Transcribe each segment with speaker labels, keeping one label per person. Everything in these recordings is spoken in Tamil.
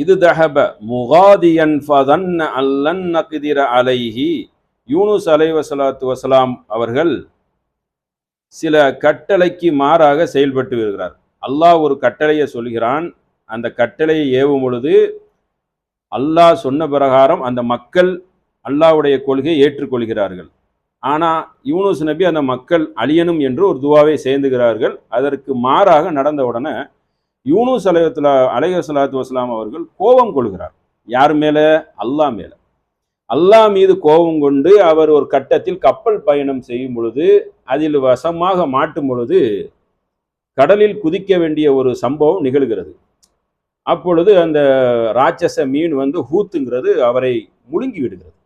Speaker 1: இது தஹப. முகாதியன் ஃபதன்ன அல்லன் நக்திர அலைஹி. யூனுஸ் அலைவசலாத்து வசலாம் அவர்கள் சில கட்டளைக்கு மாறாக செயல்பட்டு வருகிறார். அல்லாஹ் ஒரு கட்டளையை சொல்கிறான். அந்த கட்டளையை ஏவும் பொழுது அல்லாஹ் சொன்ன பிரகாரம் அந்த மக்கள் அல்லாஹ்வுடைய கொள்கையை ஏற்றுக்கொள்கிறார்கள். ஆனால் யூனுஸ் நபி அந்த மக்கள் அழியணும் என்று ஒரு துவாவை சேர்ந்துகிறார்கள். அதற்கு மாறாக நடந்த உடனே யூனுஸ் அலைவத்துலா அலைய சலாத்து வஸ்லாம் அவர்கள் கோபம் கொள்கிறார். யார் மேலே? அல்லாஹ் மேலே. அல்லாஹ் மீது கோபம் கொண்டு அவர் ஒரு கட்டத்தில் கப்பல் பயணம் செய்யும் பொழுது அதில் வசமாக மாட்டும் பொழுது கடலில் குதிக்க வேண்டிய ஒரு சம்பவம் நிகழ்கிறது. அப்பொழுது அந்த ராட்சச மீன் வந்து ஹூத்துங்கிறது அவரை முழுங்கி விடுகிறது.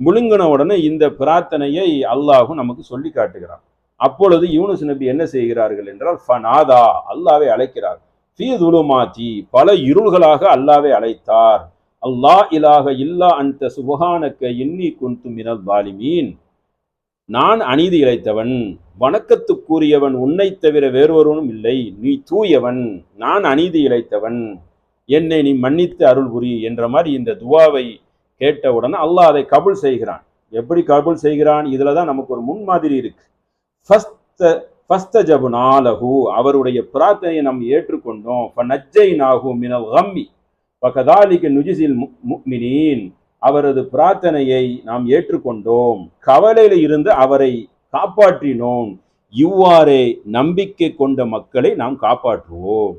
Speaker 1: முழுங்கின உடனே இந்த பிரார்த்தனையை அல்லாஹும் நமக்கு சொல்லி காட்டுகிறான். அப்பொழுது யூனுஸ் நபி என்ன செய்கிறார்கள் என்றால் ஃபனாதா அல்லாவை அழைக்கிறார் ஃபீ பல இருள்களாக அல்லாவே அழைத்தார். அல்லாஹ் இலாக இல்லா அந்த சுபஹானக்க இன்னி குந்து மினல் பாலிமீன் நான் அநீதி இழைத்தவன் வணக்கத்துக்குரியவன் உன்னை தவிர வேறொருவனும் இல்லை. நீ தூயவன் நான் அநீதி இழைத்தவன். என்னை நீ மன்னித்து அருள் புரி என்ற மாதிரி இந்த துவாவை கேட்டவுடனே அல்லாஹ் அதை கபுல் செய்கிறான். எப்படி கபுல் செய்கிறான்? இதில் தான் நமக்கு ஒரு முன்மாதிரி இருக்கு. ஃபஸ்த ஃபஸ்தஜபு நாலகு அவருடைய பிரார்த்தனையை நாம் ஏற்றுக்கொண்டோம். நஜ்ஜை நாகு மினல் கம்மி பகதாலிக்கு நுஜிசில் முக்மினீன் அவரது பிரார்த்தனையை நாம் ஏற்றுக்கொண்டோம். கவலையில இருந்து அவரை காப்பாற்றினோம். இவ்வாறே நம்பிக்கை கொண்ட மக்களை நாம் காப்பாற்றுவோம்.